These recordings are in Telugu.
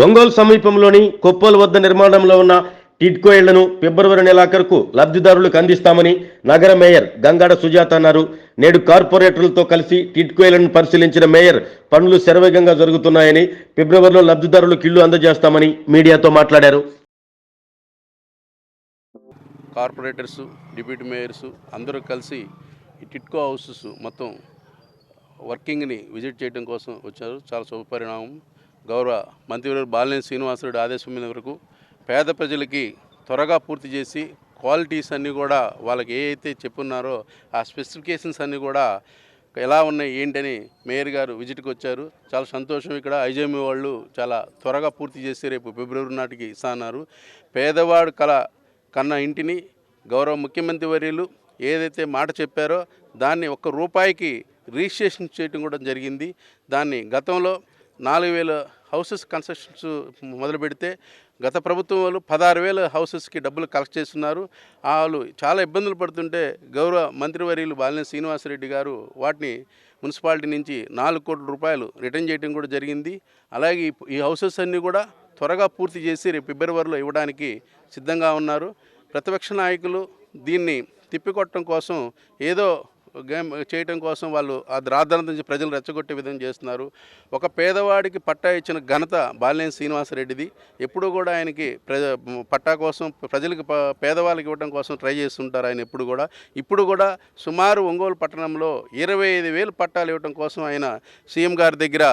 ఒంగోలు సమీపంలోని కొప్పోలు వద్ద నిర్మాణంలో ఉన్న టిడ్కో ఇళ్ళను ఫిబ్రవరి నెలాఖరుకు లబ్ధిదారులకు అందిస్తామని నగర మేయర్ గంగాడ సుజాత అన్నారు. నేడు కార్పొరేటర్లతో కలిసి టిడ్కో ఇళ్ళను పరిశీలించిన మేయర్ పనులు శరవేగంగా జరుగుతున్నాయని ఫిబ్రవరిలో లబ్ధిదారులకు ఇళ్ళు అందజేస్తామని మీడియాతో మాట్లాడారు. కార్పొరేటర్స్ డిప్యూటీ మేయర్స్ అందరూ కలిసి ఈ టిట్కో హౌసెస్ మొత్తం వర్కింగ్ని విజిట్ చేయడం కోసం వచ్చారు. చాలా శుభపరిణామం. గౌరవ మంత్రివర్గ బాలినేని శ్రీనివాసరెడ్డి ఆదేశం మీద వరకు పేద ప్రజలకి త్వరగా పూర్తి చేసి క్వాలిటీస్ అన్నీ కూడా వాళ్ళకి ఏ అయితే చెప్పున్నారో ఆ స్పెసిఫికేషన్స్ అన్నీ కూడా ఎలా ఉన్నాయి ఏంటని మేయర్ గారు విజిట్కి వచ్చారు. చాలా సంతోషం ఇక్కడ. ఐజేమి వాళ్ళు చాలా త్వరగా పూర్తి చేసి రేపు ఫిబ్రవరి నాటికి ఇస్తున్నారు. పేదవాడు కల కన్న ఇంటిని గౌరవ ముఖ్యమంత్రి వర్యులు ఏదైతే మాట చెప్పారో దాన్ని ఒక్క రూపాయికి రిజిస్ట్రేషన్ చేయడం కూడా జరిగింది. దాన్ని గతంలో నాలుగు వేల హౌసెస్ కన్స్ట్రక్షన్స్ మొదలు పెడితే గత ప్రభుత్వం వాళ్ళు పదహారు వేల హౌసెస్కి డబ్బులు కలెక్ట్ చేస్తున్నారు. వాళ్ళు చాలా ఇబ్బందులు పడుతుంటే గౌరవ మంత్రివర్యులు బాలినేని శ్రీనివాసరెడ్డి గారు వాటిని మున్సిపాలిటీ నుంచి నాలుగు కోట్ల రూపాయలు రిటర్న్ చేయడం కూడా జరిగింది. అలాగే ఈ- హౌసెస్ అన్నీ కూడా త్వరగా పూర్తి చేసి రేపు ఫిబ్రవరిలో ఇవ్వడానికి సిద్ధంగా ఉన్నారు. ప్రతిపక్ష నాయకులు దీన్ని తిప్పికొట్టడం కోసం ఏదో గేమ్ చేయటం కోసం వాళ్ళు ఆ రాద్ధాంతం నుంచి ప్రజలు రెచ్చగొట్టే విధంగా చేస్తున్నారు. ఒక పేదవాడికి పట్టా ఇచ్చిన ఘనత బాలినేని శ్రీనివాసరెడ్డిది. ఎప్పుడూ కూడా ఆయనకి ప్రజ పట్టా కోసం ప్రజలకు పేదవాళ్ళకి ఇవ్వడం కోసం ట్రై చేస్తుంటారు ఆయన ఎప్పుడు కూడా. ఇప్పుడు కూడా సుమారు ఒంగోలు పట్టణంలో ఇరవై ఐదు వేలు పట్టాలు ఇవ్వడం కోసం ఆయన సీఎం గారి దగ్గర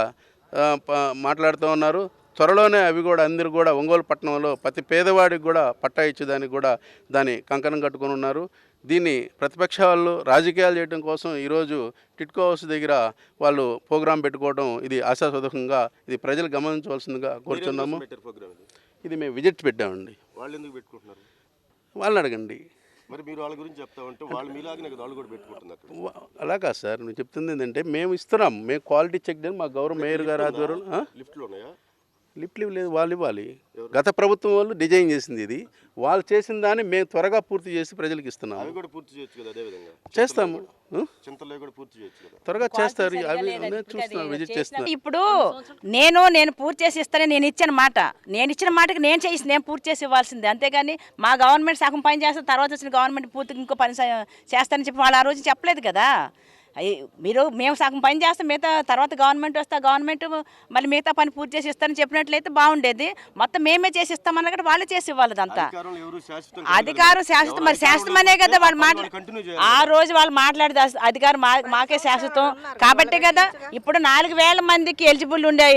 మాట్లాడుతూ ఉన్నారు. త్వరలోనే అవి కూడా అందరూ కూడా ఒంగోలు పట్టణంలో ప్రతి పేదవాడికి కూడా పట్టా ఇచ్చేదానికి కూడా దాన్ని కంకణం కట్టుకొని ఉన్నారు. దీన్ని ప్రతిపక్ష వాళ్ళు రాజకీయాలు చేయడం కోసం ఈరోజు టిట్కో హౌస్ దగ్గర వాళ్ళు ప్రోగ్రాం పెట్టుకోవడం ఇది ఆశాస్వదకంగా ఇది ప్రజలు గమనించవలసిందిగా కోరుచున్నాము. ఇది? మేము విజిట్ పెట్టామండి. వాళ్ళు ఎందుకు పెట్టుకుంటున్నారు? వాళ్ళని అడగండి. మరి మీరు వాళ్ళ గురించి చెప్తామంటే వాళ్ళు మీలాగే వాళ్ళు కూడా పెట్టుకుంటున్నారు. అలా కాదు సార్ నేను చెప్తుంది ఏంటంటే మేము ఇస్తున్నాం. మేము క్వాలిటీ చెక్ చేయడం మా గౌరవ మేయర్ గారు ఆధ్వర్యంలో? లిఫ్ట్లో ఉన్నాయా? లిఫ్ట్ లివ్ లేదు వాళ్ళు ఇవ్వాలి. గత ప్రభుత్వం వాళ్ళు డిజైన్ చేసింది ఇది. వాళ్ళు చేసిన దాన్ని మేము త్వరగా పూర్తి చేసి ప్రజలకు ఇస్తున్నాము. కూడా పూర్తి చేయొచ్చు కదా అదే విధంగా? చేస్తాము. ఆ? చింతలో కూడా పూర్తి చేయొచ్చు కదా? త్వరగా చేస్తారు. అవి నేను చూస్తున్నాను విజిట్ చేస్తున్నాను. ఇప్పుడు నేను నేను పూర్తి చేసి ఇస్తానే నేను ఇచ్చిన మాట. నేను ఇచ్చిన మాటకి నేను చేసి నేను పూర్తి చేసి ఇవ్వాల్సిందే. అంతేగాని మా గవర్నమెంట్ సగం పని చేస్తే తర్వాత వచ్చిన గవర్నమెంట్ పూర్తిగా ఇంకో పని చేస్తానని చెప్పి వాళ్ళు ఆ రోజు చెప్పలేదు కదా. మీరు మేము సగం పని చేస్తాం మిగతా తర్వాత గవర్నమెంట్ వస్తే గవర్నమెంట్ మళ్ళీ మిగతా పని పూర్తి చేసి ఇస్తానని చెప్పినట్లయితే బాగుండేది. మొత్తం మేమే చేసి ఇస్తామన్నా కూడా వాళ్ళే చేసి ఇవ్వాలి అదంతా అధికారం శాశ్వతం మరి శాశ్వతం అనే కదా వాళ్ళు మాట్లా కంటిన్యూ ఆ రోజు వాళ్ళు మాట్లాడితే అస- అధికారం మాకే శాశ్వతం. కాబట్టే కదా ఇప్పుడు నాలుగు వేల మందికి ఎలిజిబుల్ ఉండే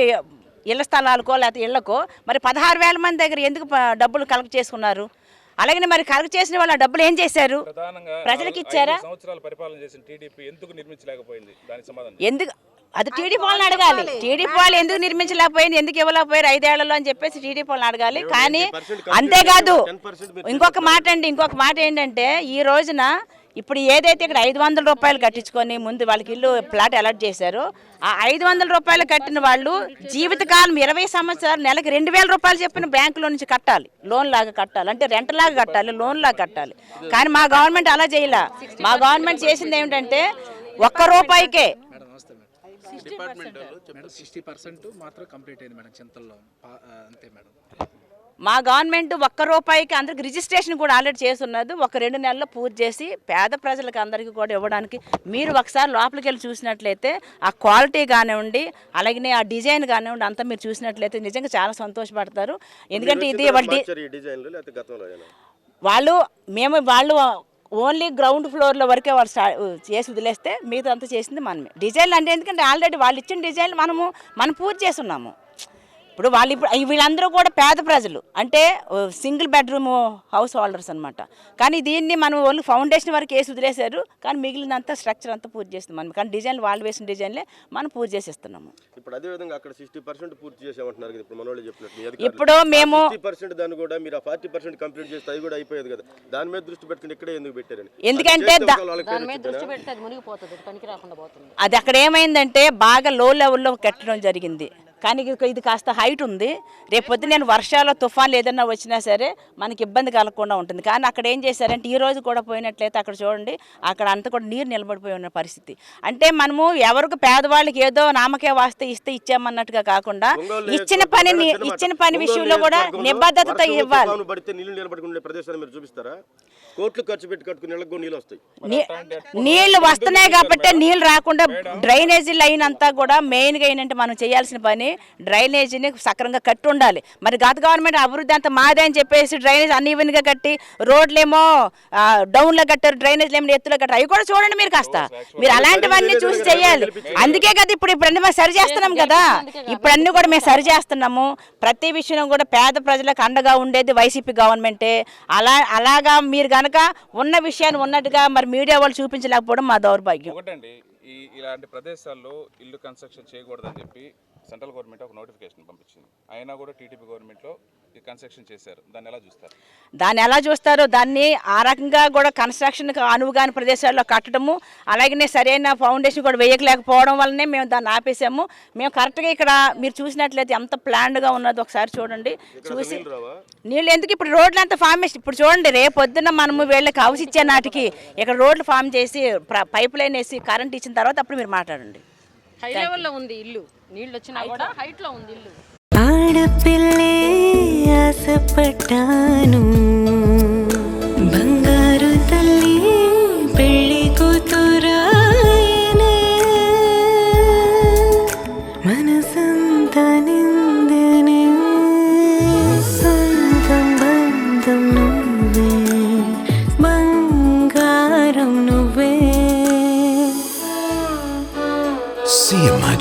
ఇళ్ళ స్థలాలకో లేకపోతే ఇళ్ళకో మరి పదహారు వేల మంది దగ్గర ఎందుకు డబ్బులు కలెక్ట్ చేసుకున్నారు? అలాగనే మరి కలెక్ట్ చేసిన వాళ్ళు డబ్బులు ఏం చేశారు? ప్రధానంగా ప్రజలకు ఇచ్చారా? సంవత్సరాలు పరిపాలన చేసిన టీడీపీ ఎందుకు నిర్మించలేకపోయింది? దానికి సమాధానం ఎందుకు? అది టీడీపీ వాళ్ళని అడగాలి. టీడీపీ వాళ్ళు ఎందుకు నిర్మించలేకపోయింది? ఎందుకు ఇవ్వలేకపోయారు ఐదేళ్ళలో అని చెప్పేసి టీడీపీ వాళ్ళని అడగాలి. కానీ అంతేకాదు ఇంకొక మాట అండి. ఇంకొక మాట ఏంటంటే ఈ రోజున ఇప్పుడు ఏదైతే ఇక్కడ ఐదు వందల రూపాయలు కట్టించుకొని ముందు వాళ్ళకి ఇల్లు ప్లాట్ అలాట్ చేశారో ఆ ఐదు వందల రూపాయలు కట్టిన వాళ్ళు జీవితకాలం ఇరవై సంవత్సరాలు నెలకి రెండు వేల రూపాయలు చెప్పిన బ్యాంకులో నుంచి కట్టాలి. లోన్ లాగా కట్టాలి. అంటే రెంట్ లాగా కట్టాలి లోన్ లాగా కట్టాలి. కానీ మా గవర్నమెంట్ అలా చేయలే. మా గవర్నమెంట్ చేసింది ఏమిటంటే ఒక్క రూపాయికే. సిక్స్టీ పర్సెంట్ మాత్రం కంప్లీట్ అయింది మేడం చింతల్లో. అంతే మేడం. మా గవర్నమెంట్ ఒక్క రూపాయికి అందరికి రిజిస్ట్రేషన్ కూడా ఆల్రెడీ చేస్తున్నది. ఒక రెండు నెలల్లో పూర్తి చేసి పేద ప్రజలకు అందరికీ కూడా ఇవ్వడానికి మీరు ఒకసారి లోపలికి వెళ్ళి చూసినట్లయితే ఆ క్వాలిటీ కానివ్వండి అలాగే ఆ డిజైన్ కానివ్వండి అంతా మీరు చూసినట్లయితే నిజంగా చాలా సంతోషపడతారు. ఎందుకంటే ఇది వాళ్ళ మేము వాళ్ళు ఓన్లీ గ్రౌండ్ ఫ్లోర్లో వరకే వాళ్ళు చేసి వదిలేస్తే మిగతా అంతా చేసింది మనమే. డిజైన్లు అంటే ఎందుకంటే ఆల్రెడీ వాళ్ళు ఇచ్చిన డిజైన్లు మనము మనం పూర్తి చేస్తున్నాము. ఇప్పుడు వాళ్ళు ఇప్పుడు వీళ్ళందరూ కూడా పేద ప్రజలు. అంటే సింగిల్ బెడ్రూమ్ హౌస్ హోల్డర్స్ అనమాట కానీ దీన్ని మనం ఓన్లీ ఫౌండేషన్ వరకు వేసి వదిలేశారు. కానీ మిగిలినంత స్ట్రక్చర్ అంతా పూర్తి చేస్తుంది మనం కానీ డిజైన్లు వాళ్ళు వేసిన డిజైన్లే మనం పూర్తి చేసి ఇస్తున్నాము ఇప్పుడు అదే విధంగా అక్కడ సిక్స్టీ పర్సెంట్ పూర్తి చేసామంటున్నారు కదా. ఇప్పుడు మనోళ్ళు చెప్పినట్టు. ఇప్పుడు మేము పర్సెంట్ దాన్ని కూడా మీరు ఆ ఫార్టీ పర్సెంట్ కంప్లీట్ చేస్తే అది కూడా అయిపోయేది కదా. దాని మీద దృష్టి పెట్టుకుని ఇక్కడే ఎందుకు పెట్టారని? ఎందుకంటే అది చేస్తే దా- ఒకవేళ వాళ్ళకి పేరు వచ్చిందా? దృష్టి పెడితే అది మునిగిపోతుంది పనికి రాకుండా పోతుంది. అది అక్కడ ఏమైందంటే బాగా లో లెవెల్లో కట్టడం జరిగింది. కానీ ఇది- కాస్త హైట్ ఉంది. రేపు పొద్దున నేను వర్షాలు తుఫాన్లు ఏదైనా వచ్చినా సరే మనకి ఇబ్బంది కలగకుండా ఉంటుంది. కానీ అక్కడ ఏం చేశారంటే ఈ రోజు కూడా పోయినట్లయితే అక్కడ చూడండి అక్కడ అంతా కూడా నీరు నిలబడిపోయి ఉన్న పరిస్థితి. అంటే మనము ఎవరికి పేదవాళ్ళకి ఏదో నామకే వాస్తే ఇస్తే ఇచ్చామన్నట్టుగా కాకుండా ఇచ్చిన పని ఇచ్చిన పని విషయంలో కూడా నిబద్ధతతో ఇవ్వాలి. పడితే నీళ్ళు నిలబడుకునే ప్రదేశాన్ని మీరు చూపిస్తారా? కోట్లు ఖర్చు పెట్టి కట్టుకుని నెలకు నీళ్ళు వస్తాయి. నీళ్ళు వస్తున్నాయి కాబట్టి నీళ్ళు రాకుండా డ్రైనేజీ లైన్ అంతా కూడా మెయిన్గా ఏంటంటే మనం చేయాల్సిన పని డ్రైనేజీని సక్రంగా కట్టి ఉండాలి. మరి గత గవర్నమెంట్ అభివృద్ధి అంతా మాదే అని చెప్పేసి డ్రైనేజ్ అన్ఈవెన్గా కట్టి రోడ్లేమో డౌన్లో కట్టారు డ్రైనేజ్ ఏమో ఎత్తులో కట్టారు. అవి కూడా చూడండి మీరు కాస్త. మీరు అలాంటివన్నీ చూసి చేయాలి. అందుకే కదా ఇప్పుడు ఇప్పుడు అన్ని మేము సరి చేస్తున్నాం కదా. ఇప్పుడు అన్ని కూడా మేము సరి చేస్తున్నాము. ప్రతి విషయం కూడా పేద ప్రజలకు అండగా ఉండేది వైసీపీ గవర్నమెంటే. అలా అలాగా మీరు గనక ఉన్న విషయాన్ని ఉన్నట్టుగా మరి మీడియా వాళ్ళు చూపించలేకపోవడం మా దౌర్భాగ్యం. ఒకటండి ఈ ఇలాంటి ప్రదేశాల్లో ఇల్లు కన్స్ట్రక్షన్ చేయకూడదని చెప్పి సెంట్రల్ గవర్నమెంట్ ఒక నోటిఫికేషన్ పంపించింది. అయినా కూడా టీడీపీ గవర్నమెంట్లో కన్స్ట్రక్షన్ చేశారు. దాన్ని ఎలా చూస్తారు? దాన్ని ఎలా చూస్తారో దాన్ని ఆ రకంగా కూడా కన్స్ట్రక్షన్కి అనువుగాని ప్రదేశాల్లో కట్టడము అలాగనే సరైన ఫౌండేషన్ కూడా వేయకలేకపోవడం వల్లనే మేము దాన్ని ఆపేసాము మేము కరెక్ట్గా ఇక్కడ మీరు చూసినట్లయితే ఎంత ప్లాన్డ్గా ఉన్నది ఒకసారి చూడండి. చూసి నీళ్ళు ఎందుకు ఇప్పుడు రోడ్లు అంతా ఫామ్ చేసి ఇప్పుడు చూడండి రేపు పొద్దున్న మనము వీళ్ళకి హౌస్ ఇచ్చే నాటికి ఇక్కడ రోడ్లు ఫామ్ చేసి పైప్ లైన్ వేసి కరెంట్ ఇచ్చిన తర్వాత అప్పుడు మీరు మాట్లాడండి. హై లెవెల్లో ఉంది ఇల్లు. నీళ్ళు వచ్చినా కూడా హైట్లో ఉంది ఇల్లు. ఆడపిల్లే ఆశపడ్డాను.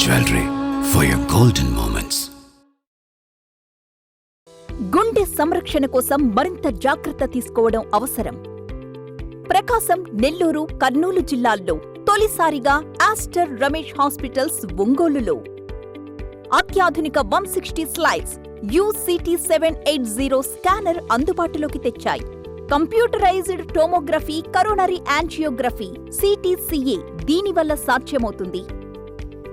Jewellery for your golden moments గుండె సంరక్షణ కోసం మరింత జాగ్రత్త తీసుకోవడం అవసరం. ప్రకాశం నెల్లూరు కర్నూలు జిల్లాల్లో తొలిసారిగా ఆస్టర్ రమేష్ హాస్పిటల్స్ ఒంగోలులో. అత్యాధునిక one sixty slices uCT seven eight zero scanner అందుబాటులోకి తెచ్చాయి. Computerized tomography coronary angiography CTCA దీనివల్ల సాధ్యమవుతుంది.